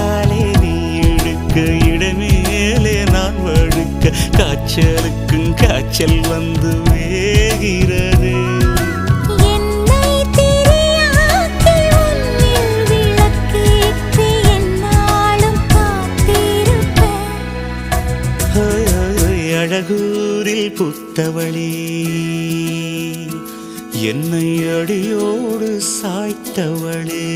கையாலே நீ இழுக்க இடமேலே நான் வழுக்க காய்ச்சலுக்கும் காய்ச்சல் வந்து வேகிறது அழகூரில் புத்தவழி என்னை அடியோடு சாய்த்தவளே.